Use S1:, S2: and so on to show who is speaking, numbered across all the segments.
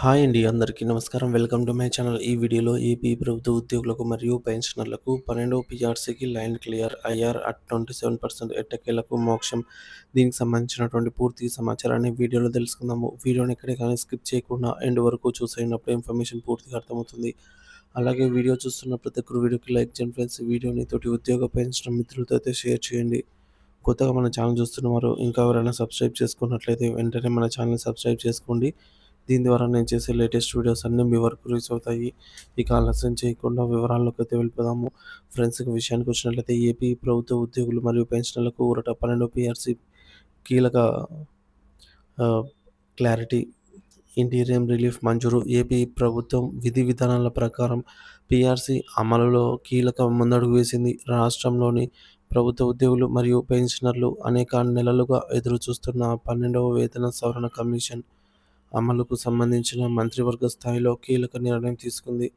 S1: Hi అండి అందరికీ నమస్కారం. Welcome to my channel. ఈ వీడియోలో ఏపీ ప్రభుత్వ ఉద్యోగులకు మరియు పెన్షనర్లకు పన్నెండవ పిఆర్సీకి line clear IR at twenty seven percent ఎట్టకేలకు మోక్షం. దీనికి సంబంధించినటువంటి పూర్తి సమాచారాన్ని వీడియోలో తెలుసుకుందాము. వీడియోని ఎక్కడే కానీ స్కిప్ చేయకుండా ఎండ్ వరకు చూసైనప్పుడు ఇన్ఫర్మేషన్ పూర్తిగా అర్థమవుతుంది. అలాగే వీడియో చూస్తున్న ప్రతి ఒక్కరు వీడియోకి లైక్ చేయండి ఫ్రెండ్స్. వీడియోని తోటి ఉద్యోగ పెన్షన్ మిత్రులతో అయితే షేర్ చేయండి. కొత్తగా మన ఛానల్ చూస్తున్నవారు ఇంకా ఎవరైనా సబ్స్క్రైబ్ చేసుకున్నట్లయితే వెంటనే మన ఛానల్ సబ్స్క్రైబ్ చేసుకోండి. దీని ద్వారా నేను చేసే లేటెస్ట్ వీడియోస్ అన్నీ మీ వరకు రీచ్ అవుతాయి. ఇక ఆలస్యం చేయకుండా వివరాల్లోకి అయితే వెళ్ళిపోదాము. ఫ్రెండ్స్ విషయానికి వచ్చినట్లయితే ఏపీ ప్రభుత్వ ఉద్యోగులు మరియు పెన్షన్లకు ఊరట పన్నెండు పిఆర్సీ కీలక క్లారిటీ. ఇంటీరియం రిలీఫ్ మంజూరు. ఏపీ ప్రభుత్వం విధి విధానాల ప్రకారం పిఆర్సీ అమలులో కీలక ముందడుగు వేసింది. రాష్ట్రంలోని ప్రభుత్వ ఉద్యోగులు మరియు పెన్షనర్లు అనేక నెలలుగా ఎదురు చూస్తున్న పన్నెండవ వేతన సవరణ కమిషన్ అమలుకు సంబంధించిన మంత్రివర్గ స్థాయిలో కీలక నిర్ణయం తీసుకుంది.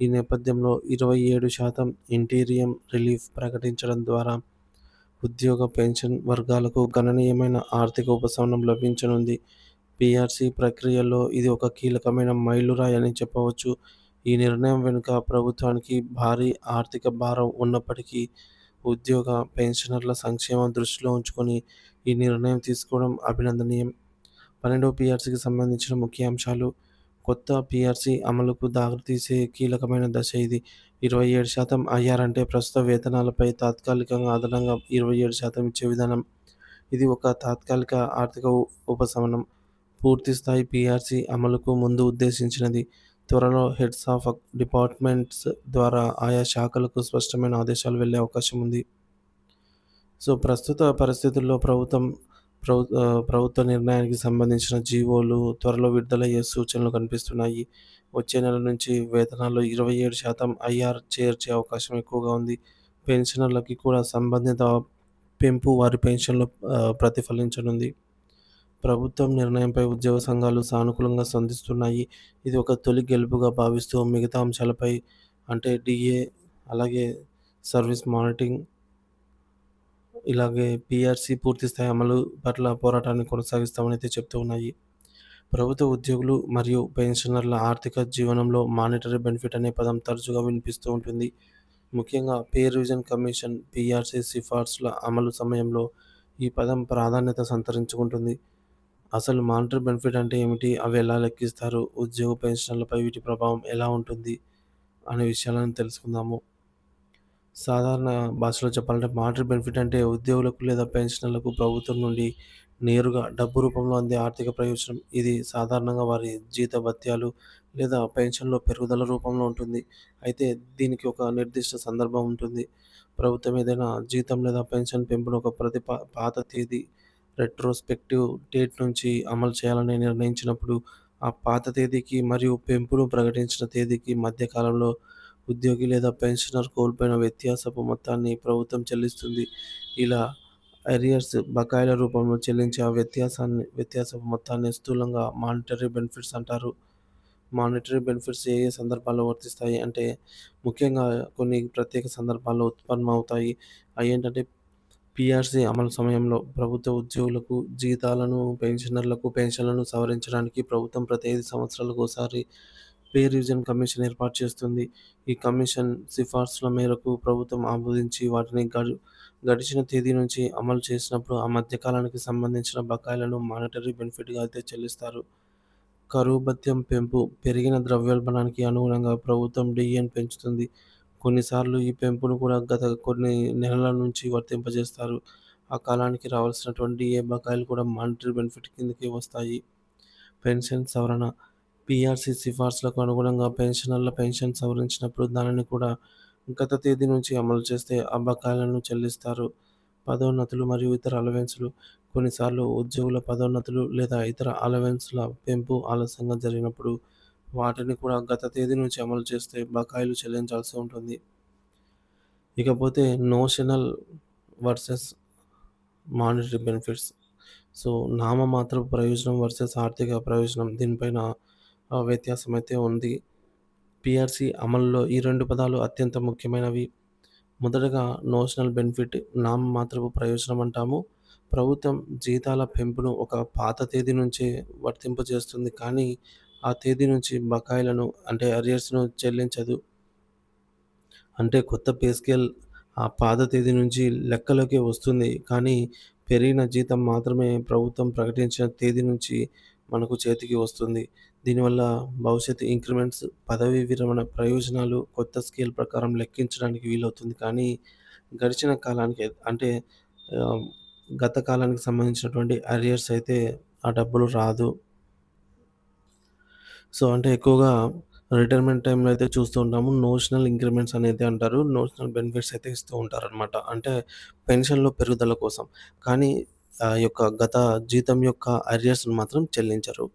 S1: ఈ నేపథ్యంలో ఇరవై ఏడు శాతం ఇంటీరియం రిలీఫ్ ప్రకటించడం ద్వారా ఉద్యోగ పెన్షన్ వర్గాలకు గణనీయమైన ఆర్థిక ఉపశమనం లభించనుంది. పిఆర్సీ ప్రక్రియలో ఇది ఒక కీలకమైన మైలురాయి అని చెప్పవచ్చు. ఈ నిర్ణయం వెనుక ప్రభుత్వానికి భారీ ఆర్థిక భారం ఉన్నప్పటికీ ఉద్యోగ పెన్షనర్ల సంక్షేమం దృష్టిలో ఉంచుకొని ఈ నిర్ణయం తీసుకోవడం అభినందనీయం. పన్నెండవ పిఆర్సీకి సంబంధించిన ముఖ్య అంశాలు కొత్త పిఆర్సీ అమలుకు దారితీసే కీలకమైన దశ ఇది. ఇరవై ఏడు శాతం అయ్యారంటే ప్రస్తుత వేతనాలపై తాత్కాలికంగా అదనంగా ఇరవై ఏడు శాతం ఇచ్చే విధానం. ఇది ఒక తాత్కాలిక ఆర్థిక ఉపశమనం. పూర్తి స్థాయి పిఆర్సీ అమలుకు ముందు ఉద్దేశించినది త్వరలో హెడ్స్ ఆఫ్ డిపార్ట్మెంట్స్ ద్వారా ఆయా శాఖలకు స్పష్టమైన ఆదేశాలు వెళ్ళే అవకాశం ఉంది. సో ప్రస్తుత పరిస్థితుల్లో ప్రభుత్వం ప్రభు ప్రభుత్వ నిర్ణయానికి సంబంధించిన జీవోలు త్వరలో విడుదలయ్యే సూచనలు కనిపిస్తున్నాయి. వచ్చే నెల నుంచి వేతనాల్లో ఇరవై ఏడు శాతం ఐఆర్ చేర్చే అవకాశం ఎక్కువగా ఉంది. పెన్షనర్లకి కూడా సంబంధిత పెంపు వారి పెన్షన్లు ప్రతిఫలించనుంది. ప్రభుత్వం నిర్ణయంపై ఉద్యోగ సంఘాలు సానుకూలంగా స్పందిస్తున్నాయి. ఇది ఒక తొలి గెలుపుగా భావిస్తూ మిగతా అంశాలపై అంటే డిఏ అలాగే సర్వీస్ మానిటరింగ్ ఇలాగే పీఆర్సీ పూర్తిస్థాయి అమలు పట్ల పోరాటాన్ని కొనసాగిస్తామని అయితే చెప్తూ ఉన్నాయి. ప్రభుత్వ ఉద్యోగులు మరియు పెన్షనర్ల ఆర్థిక జీవనంలో మానిటరీ బెనిఫిట్ అనే పదం తరచుగా వినిపిస్తూ ఉంటుంది. ముఖ్యంగా పే రివిజన్ కమిషన్ పీఆర్సీ సిఫార్సుల అమలు సమయంలో ఈ పదం ప్రాధాన్యత సంతరించుకుంటుంది. అసలు మానిటరీ బెనిఫిట్ అంటే ఏమిటి? అవి ఎలా లెక్కిస్తారు? ఉద్యోగ పెన్షన్లపై వీటి ప్రభావం ఎలా ఉంటుంది? అనే విషయాలను తెలుసుకుందాము. సాధారణ భాషలో చెప్పాలంటే మానిటరీ బెనిఫిట్ అంటే ఉద్యోగులకు లేదా పెన్షనర్లకు ప్రభుత్వం నుండి నేరుగా డబ్బు రూపంలో అందే ఆర్థిక ప్రయోజనం. ఇది సాధారణంగా వారి జీత భత్యాలు లేదా పెన్షన్లో పెరుగుదల రూపంలో ఉంటుంది. అయితే దీనికి ఒక నిర్దిష్ట సందర్భం ఉంటుంది. ప్రభుత్వం ఏదైనా జీతం లేదా పెన్షన్ పెంపును ఒక ప్రతి పాత తేదీ రెట్రోస్పెక్టివ్ డేట్ నుంచి అమలు చేయాలని నిర్ణయించినప్పుడు ఆ పాత తేదీకి మరియు పెంపును ప్రకటించిన తేదీకి మధ్య కాలంలో ఉద్యోగి లేదా పెన్షనర్ కోల్పోయిన వ్యత్యాసపు మొత్తాన్ని ప్రభుత్వం చెల్లిస్తుంది. ఇలా అరియర్స్ బకాయిల రూపంలో చెల్లించే ఆ వ్యత్యాసాన్ని వ్యత్యాసపు మొత్తాన్ని స్థూలంగా మానిటరీ బెనిఫిట్స్ అంటారు. మానిటరీ బెనిఫిట్స్ ఏ ఏ సందర్భాల్లో వర్తిస్తాయి అంటే ముఖ్యంగా కొన్ని ప్రత్యేక సందర్భాల్లో ఉత్పన్నం అవుతాయి అవి ఏంటంటే పిఆర్సీ అమలు సమయంలో ప్రభుత్వ ఉద్యోగులకు జీతాలను పెన్షనర్లకు పెన్షన్లను సవరించడానికి ప్రభుత్వం ప్రతి ఐదు సంవత్సరాలకు ఒకసారి పే రివిజన్ కమిషన్ ఏర్పాటు చేస్తుంది. ఈ కమిషన్ సిఫార్సుల మేరకు ప్రభుత్వం ఆమోదించి వాటిని గడు గడిచిన తేదీ నుంచి అమలు చేసినప్పుడు ఆ మధ్యకాలానికి సంబంధించిన బకాయిలను మానిటరీ బెనిఫిట్గా అయితే చెల్లిస్తారు. కరువు భత్యం పెంపు పెరిగిన ద్రవ్యోల్బణానికి అనుగుణంగా ప్రభుత్వం డిఎన్ పెంచుతుంది. కొన్నిసార్లు ఈ పెంపును కూడా గత కొన్ని నెలల నుంచి వర్తింపజేస్తారు. ఆ కాలానికి రావాల్సినటువంటి ఏ బకాయిలు కూడా మానిటరీ బెనిఫిట్ కిందకి వస్తాయి. పెన్షన్ సవరణ పిఆర్సీ సిఫార్సులకు అనుగుణంగా పెన్షనర్ల పెన్షన్ సవరించినప్పుడు దానిని కూడా గత తేదీ నుంచి అమలు చేస్తే ఆ బకాయిలను చెల్లిస్తారు. పదోన్నతులు మరియు ఇతర అలవెన్సులు. కొన్నిసార్లు ఉద్యోగుల పదోన్నతులు లేదా ఇతర అలవెన్స్ల పెంపు ఆలస్యంగా జరిగినప్పుడు వాటిని కూడా గత తేదీ నుంచి అమలు చేస్తే బకాయిలు చెల్లించాల్సి ఉంటుంది. ఇకపోతే notional versus monetary benefits. So నామమాత్ర ప్రయోజనం వర్సెస్ ఆర్థిక ప్రయోజనం. దీనిపైన వ్యత్యాసం అయితే ఉంది పిఆర్సీ అమలులో ఈ రెండు పదాలు అత్యంత ముఖ్యమైనవి మొదటగా నోషనల్ బెనిఫిట్ నామమాత్రపు ప్రయోజనం అంటాము ప్రభుత్వం జీతాల పెంపును ఒక పాత తేదీ నుంచే వర్తింపజేస్తుంది కానీ ఆ తేదీ నుంచి బకాయిలను అంటే అరియర్స్‌ను చెల్లించదు. అంటే కొత్త పే స్కేల్ ఆ పాత తేదీ నుంచి లెక్కలోకి వస్తుంది. కానీ పెరిగిన జీతం మాత్రమే ప్రభుత్వం ప్రకటించిన తేదీ నుంచి మనకు చేతికి వస్తుంది. దీనివల్ల భవిష్యత్తు ఇంక్రిమెంట్స్, పదవీ విరమణ ప్రయోజనాలు కొత్త స్కేల్ ప్రకారం లెక్కించడానికి వీలవుతుంది. కానీ గడిచిన కాలానికి అంటే గత కాలానికి సంబంధించినటువంటి అరియర్స్ అయితే ఆ డబ్బులు రాదు. సో, అంటే ఎక్కువగా రిటైర్మెంట్ టైంలో అయితే చూస్తూ ఉంటాము. నోషనల్ ఇంక్రిమెంట్స్ అనేది అంటారు. నోషనల్ బెనిఫిట్స్ అయితే ఇస్తూ ఉంటారనమాట. అంటే పెన్షన్‌లో పెరుగుదల కోసం. కానీ యొక్క గత జీతం యొక్క అరియర్స్ను మాత్రం చెల్లించరు.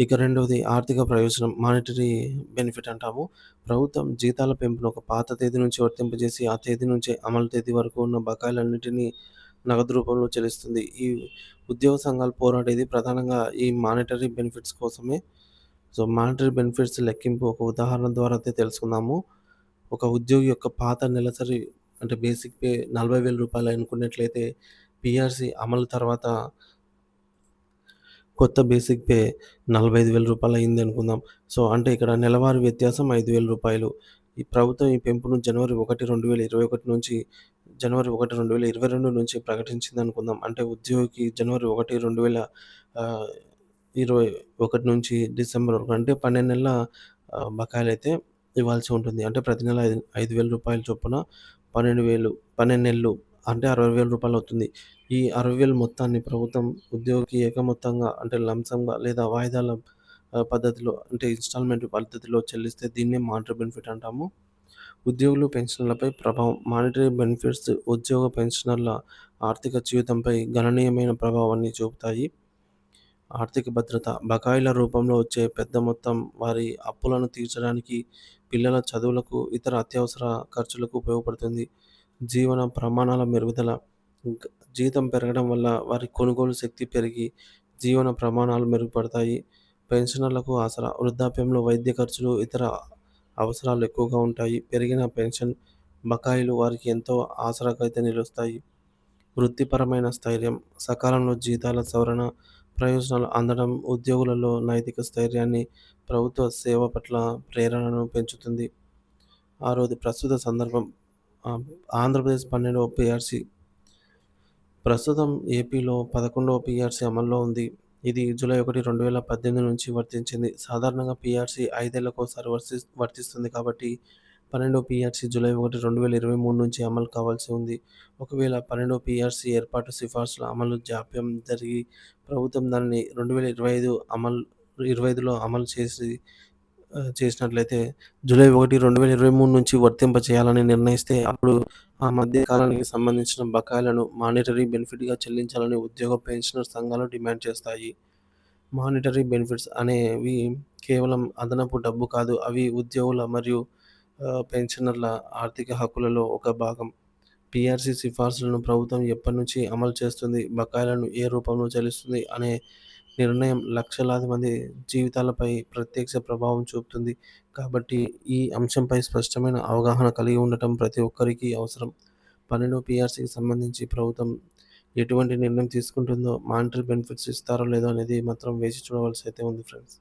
S1: ఇక రెండవది ఆర్థిక ప్రయోజనం మానిటరీ బెనిఫిట్ అంటాము. ప్రభుత్వం జీతాల పెంపును ఒక పాత తేదీ నుంచి వర్తింపజేసి, ఆ తేదీ నుంచే అమలు తేదీ వరకు ఉన్న బకాయిలన్నింటినీ నగదు రూపంలో చెల్లిస్తుంది. ఈ ఉద్యోగ సంఘాలు పోరాడేది ప్రధానంగా ఈ మానిటరీ బెనిఫిట్స్ కోసమే. సో, మానిటరీ బెనిఫిట్స్ లెక్కింపు ఒక ఉదాహరణ ద్వారా అయితే తెలుసుకుందాము. ఒక ఉద్యోగి యొక్క పాత నెలసరి అంటే బేసిక్ పే నలభై వేల రూపాయలు అనుకున్నట్లయితే పీఆర్సీ అమలు తర్వాత కొత్త బేసిక్ పే నలభైదు వేల రూపాయలు అయింది అనుకుందాం. సో, అంటే ఇక్కడ నెలవారీ వ్యత్యాసం ఐదు వేల రూపాయలు. ఈ ప్రభుత్వం ఈ పెంపును జనవరి 1, 2021 నుంచి జనవరి 1, 2022 నుంచి ప్రకటించింది అనుకుందాం. అంటే ఉద్యోగికి జనవరి ఒకటి రెండు వేల ఇరవై ఒకటి నుంచి డిసెంబర్ వరకు అంటే 12 నెలల బకాయిలు బకాయిలైతే ఇవ్వాల్సి ఉంటుంది. అంటే ప్రతి నెల ఐదు వేల రూపాయల చొప్పున 12,000 12 నెలలు అంటే అరవై వేల రూపాయలు అవుతుంది. ఈ అరవై వేలు మొత్తాన్ని ప్రభుత్వం ఉద్యోగికి ఏకమొత్తంగా అంటే లంసంగా లేదా వాయిదాల పద్ధతిలో అంటే ఇన్‌స్టాల్‌మెంట్ పద్ధతిలో చెల్లిస్తే దీన్నే మానిటరీ బెనిఫిట్ అంటాము. ఉద్యోగులు, పెన్షన్లపై ప్రభావం మానిటరీ బెనిఫిట్స్ ఉద్యోగ, పెన్షనర్ల ఆర్థిక జీవితంపై గణనీయమైన ప్రభావాన్ని చూపుతాయి. ఆర్థిక భద్రత బకాయిల రూపంలో వచ్చే పెద్ద మొత్తం వారి అప్పులను తీర్చడానికి, పిల్లల చదువులకు, ఇతర అత్యవసర ఖర్చులకు ఉపయోగపడుతుంది. జీవన ప్రమాణాల మెరుగుదల జీతం పెరగడం వల్ల వారి కొనుగోలు శక్తి పెరిగి జీవన ప్రమాణాలు మెరుగుపడతాయి. పెన్షనర్లకు ఆసరా వృద్ధాప్యంలో వైద్య ఖర్చులు, ఇతర అవసరాలు ఎక్కువగా ఉంటాయి. పెరిగిన పెన్షన్ బకాయిలు వారికి ఎంతో ఆసరాకైతే నిలుస్తాయి. వృత్తిపరమైన స్థైర్యం సకాలంలో జీతాల సవరణ ప్రయోజనాలు అందడం ఉద్యోగులలో నైతిక స్థైర్యాన్ని, ప్రభుత్వ సేవ పట్ల ప్రేరణను పెంచుతుంది. ఆరోది ప్రస్తుత సందర్భం ఆంధ్రప్రదేశ్ 12వ పీఆర్సీ ప్రస్తుతం ఏపీలో 11వ పీఆర్సీ అమల్లో ఉంది. ఇది జూలై 1, 2018 నుంచి వర్తించింది. సాధారణంగా పీఆర్సీ ఐదేళ్ళకోసారి వర్తి వర్తిస్తుంది కాబట్టి 12వ పీఆర్సీ జూలై 1, 2023 నుంచి అమలు కావాల్సి ఉంది. ఒకవేళ 12వ పీఆర్సీ ఏర్పాటు సిఫార్సుల అమలు జాప్యం జరిగి ప్రభుత్వం దానిని 2025 అమలు 25లో అమలు చేసి చేసినట్లయితే జూలై 1, 2023 నుంచి వర్తింపచేయాలని నిర్ణయిస్తే అప్పుడు ఆ మధ్య కాలానికి సంబంధించిన బకాయిలను మానిటరీ బెనిఫిట్‌గా చెల్లించాలని ఉద్యోగ, పెన్షనర్ సంఘాలు డిమాండ్ చేస్తాయి. మానిటరీ బెనిఫిట్స్ అనేవి కేవలం అదనపు డబ్బు కాదు. అవి ఉద్యోగుల మరియు పెన్షనర్ల ఆర్థిక హక్కులలో ఒక భాగం. పిఆర్సీ సిఫార్సులను ప్రభుత్వం ఎప్పటినుంచి అమలు చేస్తుంది, బకాయిలను ఏ రూపంలో చెల్లిస్తుంది అనే నిర్ణయం లక్షలాది మంది జీవితాలపై ప్రత్యక్ష ప్రభావం చూపుతుంది. కాబట్టి ఈ అంశంపై స్పష్టమైన అవగాహన కలిగి ఉండటం ప్రతి ఒక్కరికి అవసరం. 12వ పీఆర్సీకి సంబంధించి ప్రభుత్వం ఎటువంటి నిర్ణయం తీసుకుంటుందో, మానిటరీ బెనిఫిట్స్ ఇస్తారో లేదో అనేది మాత్రం వేచి చూడవలసి అయితే ఉంది ఫ్రెండ్స్.